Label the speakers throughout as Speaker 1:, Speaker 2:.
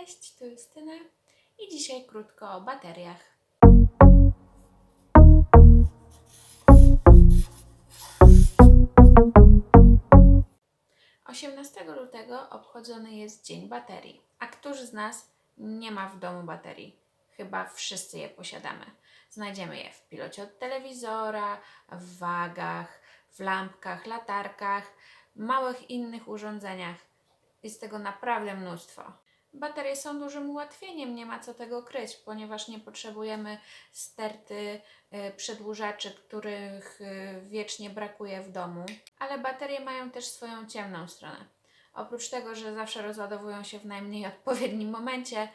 Speaker 1: Cześć, tu Justyna i dzisiaj krótko o bateriach. Osiemnastego lutego obchodzony jest Dzień Baterii. A któż z nas nie ma w domu baterii? Chyba wszyscy je posiadamy. Znajdziemy je w pilocie od telewizora, w wagach, w lampkach, latarkach, małych innych urządzeniach. Jest tego naprawdę mnóstwo. Baterie są dużym ułatwieniem, nie ma co tego kryć, ponieważ nie potrzebujemy sterty y, przedłużaczy, których y, wiecznie brakuje w domu. Ale baterie mają też swoją ciemną stronę. Oprócz tego, że zawsze rozładowują się w najmniej odpowiednim momencie,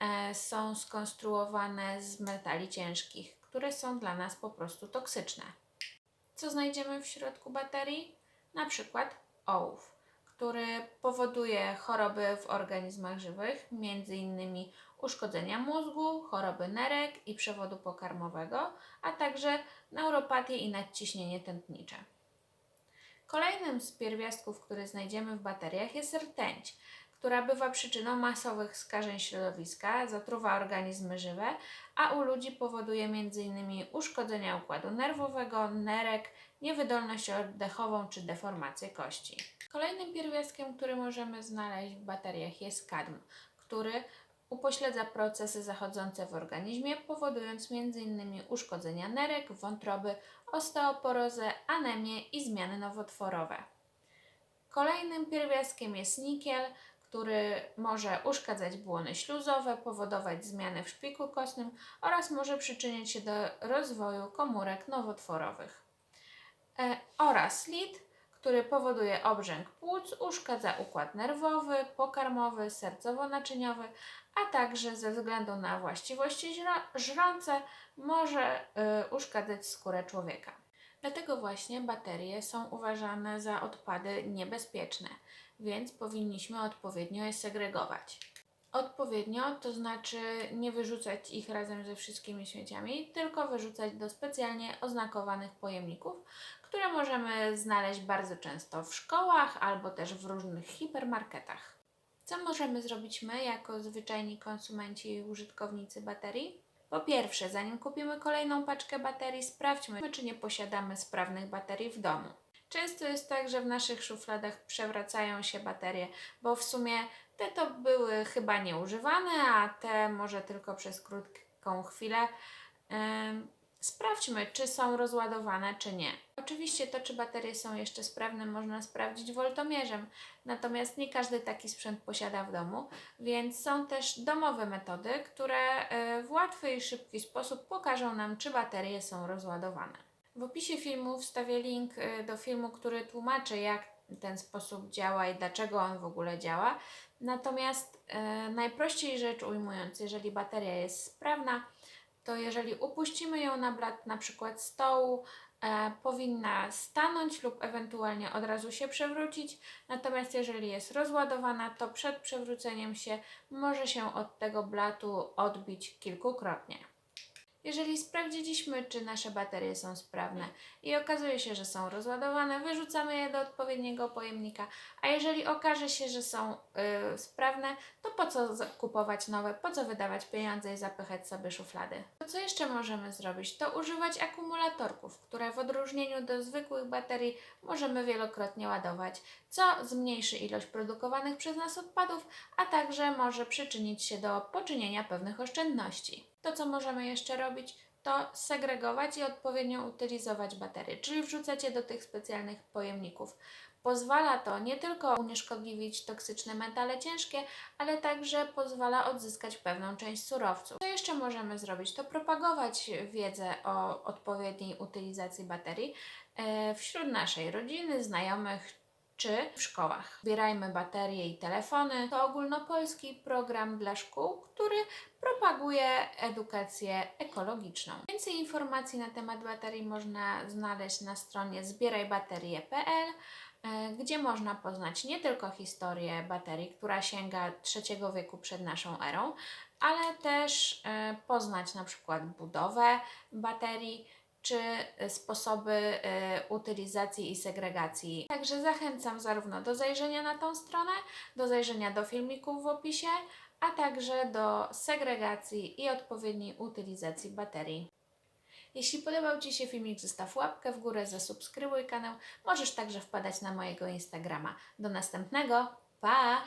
Speaker 1: e, są skonstruowane z metali ciężkich, które są dla nas po prostu toksyczne. Co znajdziemy w środku baterii? Na przykład ołów, który powoduje choroby w organizmach żywych, m.in. uszkodzenia mózgu, choroby nerek i przewodu pokarmowego, a także neuropatię i nadciśnienie tętnicze. Kolejnym z pierwiastków, który znajdziemy w bateriach jest rtęć, która bywa przyczyną masowych skażeń środowiska, zatruwa organizmy żywe, a u ludzi powoduje m.in. uszkodzenia układu nerwowego, nerek, niewydolność oddechową czy deformację kości. Kolejnym pierwiastkiem, który możemy znaleźć w bateriach jest kadm, który upośledza procesy zachodzące w organizmie, powodując m.in. uszkodzenia nerek, wątroby, osteoporozę, anemię i zmiany nowotworowe. Kolejnym pierwiastkiem jest nikiel, który może uszkadzać błony śluzowe, powodować zmiany w szpiku kostnym oraz może przyczynić się do rozwoju komórek nowotworowych. E, oraz lid, który powoduje obrzęk płuc, uszkadza układ nerwowy, pokarmowy, sercowo-naczyniowy, a także ze względu na właściwości żrące może y, uszkadzać skórę człowieka. Dlatego właśnie baterie są uważane za odpady niebezpieczne, więc powinniśmy odpowiednio je segregować. Odpowiednio to znaczy nie wyrzucać ich razem ze wszystkimi śmieciami, tylko wyrzucać do specjalnie oznakowanych pojemników, które możemy znaleźć bardzo często w szkołach albo też w różnych hipermarketach. Co możemy zrobić my, jako zwyczajni konsumenci i użytkownicy baterii? Po pierwsze, zanim kupimy kolejną paczkę baterii, sprawdźmy, czy nie posiadamy sprawnych baterii w domu. Często jest tak, że w naszych szufladach przewracają się baterie, bo w sumie te to były chyba nieużywane, a te może tylko przez krótką chwilę. Sprawdźmy, czy są rozładowane, czy nie. Oczywiście to, czy baterie są jeszcze sprawne, można sprawdzić woltomierzem, natomiast nie każdy taki sprzęt posiada w domu, więc są też domowe metody, które e, w łatwy i szybki sposób pokażą nam, czy baterie są rozładowane. W opisie filmu wstawię link e, do filmu, który tłumaczy, jak ten sposób działa i dlaczego on w ogóle działa. Natomiast e, najprościej rzecz ujmując, jeżeli bateria jest sprawna, to jeżeli upuścimy ją na blat na przykład stołu, e, powinna stanąć lub ewentualnie od razu się przewrócić. Natomiast jeżeli jest rozładowana, to przed przewróceniem się może się od tego blatu odbić kilkukrotnie. Jeżeli sprawdziliśmy, czy nasze baterie są sprawne i okazuje się, że są rozładowane, wyrzucamy je do odpowiedniego pojemnika, a jeżeli okaże się, że są y, sprawne, to po co kupować nowe, po co wydawać pieniądze i zapychać sobie szuflady? To co jeszcze możemy zrobić? To używać akumulatorków, które w odróżnieniu do zwykłych baterii możemy wielokrotnie ładować, co zmniejszy ilość produkowanych przez nas odpadów, a także może przyczynić się do poczynienia pewnych oszczędności. To, co możemy jeszcze robić, to segregować i odpowiednio utylizować baterie, czyli wrzucać je do tych specjalnych pojemników. Pozwala to nie tylko unieszkodliwić toksyczne metale ciężkie, ale także pozwala odzyskać pewną część surowców. Co jeszcze możemy zrobić? To propagować wiedzę o odpowiedniej utylizacji baterii e, wśród naszej rodziny, znajomych czy w szkołach. Zbierajmy baterie i telefony to ogólnopolski program dla szkół, który propaguje edukację ekologiczną. Więcej informacji na temat baterii można znaleźć na stronie zbierajbaterie.pl, e, gdzie można poznać nie tylko historię baterii, która sięga III wieku przed naszą erą, ale też e, poznać na przykład budowę baterii czy y, sposoby y, utylizacji i segregacji. Także zachęcam zarówno do zajrzenia na tą stronę, do zajrzenia do filmików w opisie, a także do segregacji i odpowiedniej utylizacji baterii. Jeśli podobał Ci się filmik, zostaw łapkę w górę, zasubskrybuj kanał. Możesz także wpadać na mojego Instagrama. Do następnego. Pa!